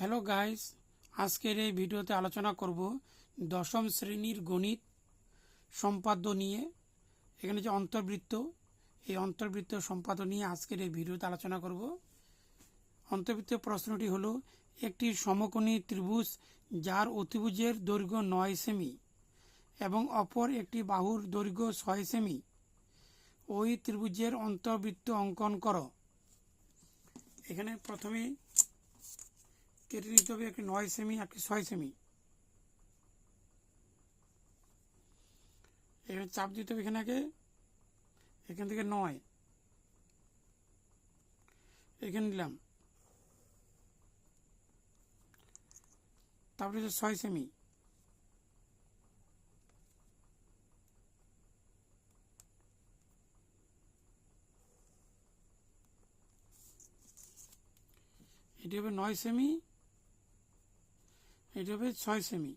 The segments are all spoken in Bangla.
হ্যালো গাইস, আজকের এই ভিডিওতে আলোচনা করব দশম শ্রেণির গণিত সম্পাদ্য নিয়ে। এখানে যে অন্তর্বৃত্ত, এই অন্তর্বৃত্ত সম্পাদ্য নিয়ে আজকের এই ভিডিওতে আলোচনা করব। অন্তর্বৃত্ত প্রশ্নটি হল, একটি সমকোণী ত্রিভুজ যার অতিভুজের দৈর্ঘ্য নয় সেমি এবং অপর একটি বাহুর দৈর্ঘ্য ছয় সেমি। ওই ত্রিভুজের অন্তর্বৃত্ত অঙ্কন করো। এখানে প্রথমে কেটে নিতে হবে একটি নয় সেমি একটি ছয় সেমি। এখানে চাপ দিতে হবে এখানে এখান থেকে নয়। এখানে নিলাম। তারপরে হচ্ছে ছয় সেমি। এটি হবে নয় সেমি। এটি হবে ছয় সেমি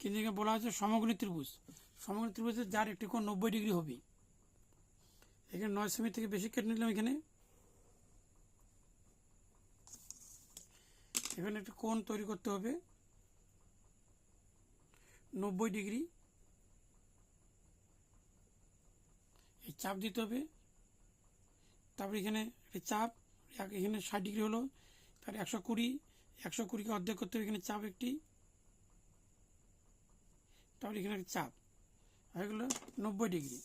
কিন্তু এখানে বলা হচ্ছে সমগ্র ত্রিভুজ। সমগ্র ত্রিভুজে যার একটি কোণ নব্বই ডিগ্রি হবে। এখানে নয় সেমি থেকে বেশি কেটে নিলাম এখানে। এখানে একটা কোণ তৈরি করতে হবে। নব্বই ডিগ্রি। এই চাপ দিতে হবে। তারপরে এখানে একটা চাপ, এখানে ষাট ডিগ্রি হলো তার একশো কুড়ি। একশো কুড়িকে অর্ধেক করতে হবে, এখানে চাপ একটি। তারপরে এখানে চাপ। হয়ে গেলো নব্বই ডিগ্রি।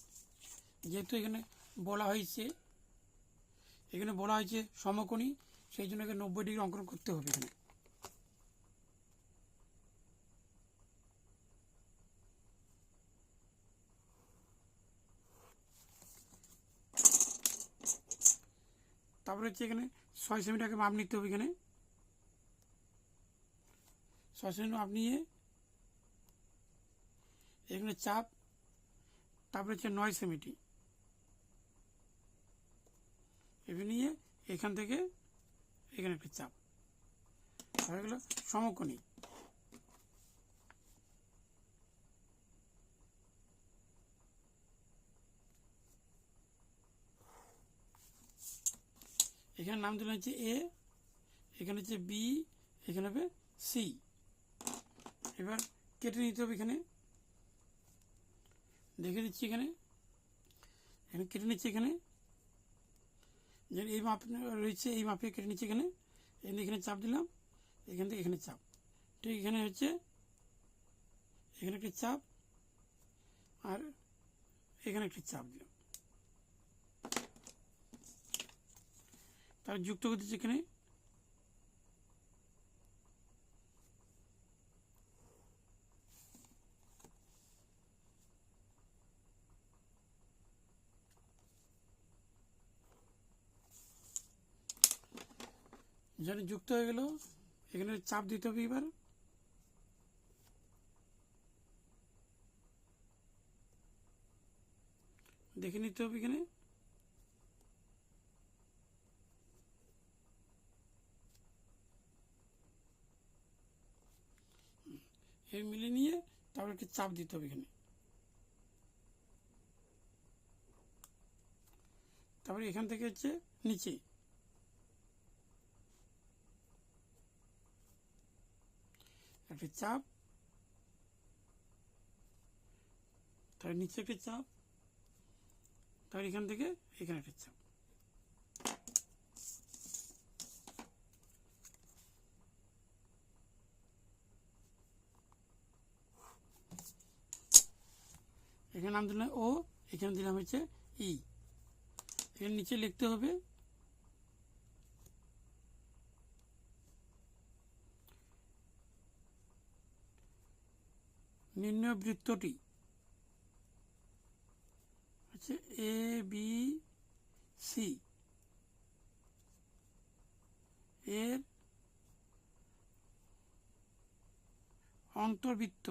যেহেতু এখানে বলা হয়েছে, এখানে বলা হয়েছে সমকোণী, সেই জন্য এখানে নব্বই ডিগ্রি অঙ্কন করতে হবে এখানে। তারপরে হচ্ছে এখানে ছয় সেমিটাকে মাপ নিতে হবে এখানে। মাপ নিয়ে এখানে চাপ, তারপরে হচ্ছে নয় সেমিটি এভাবে নিয়ে এখান থেকে এখানে একটা চাপ। হয়ে গেল সমকোণী। এখানে নাম দিলাম হচ্ছে এ, এখানে হচ্ছে বি, এখানে হবে সি। এবার কেটে নিতে হবে এখানে। দেখে দিচ্ছি এখানে। এখানে কেটে নিচ্ছি এখানে। এই মাপ রয়েছে, এই মাপে কেটে নিচ্ছি এখানে। এখানে চাপ দিলাম, এখান থেকে এখানে চাপ। ঠিক এখানে হচ্ছে, এখানে একটি চাপ, আর এখানে একটি চাপ দিলাম। তার যুক্ত করতে দিচ্ছি এখানে। যেখানে যুক্ত হয়ে গেল। এখানে চাপ দিতে হবে এবার। দেখে নিতে হবে এখানে। মিলে নিয়ে তারপর একটু চাপ দিতে হবে এখানে। তারপরে এখান থেকে হচ্ছে নিচে। একটি চাপ। তার নিচে একটি চাপ। তার এখান থেকে এখানে একটা চাপ। এখানে নাম দিলাম ও, এখানে দিলাম হচ্ছে ই। এখানে নিচে লিখতে হবে নির্ণয় বৃত্তটি হচ্ছে এ বি সি এর অন্তর্বৃত্ত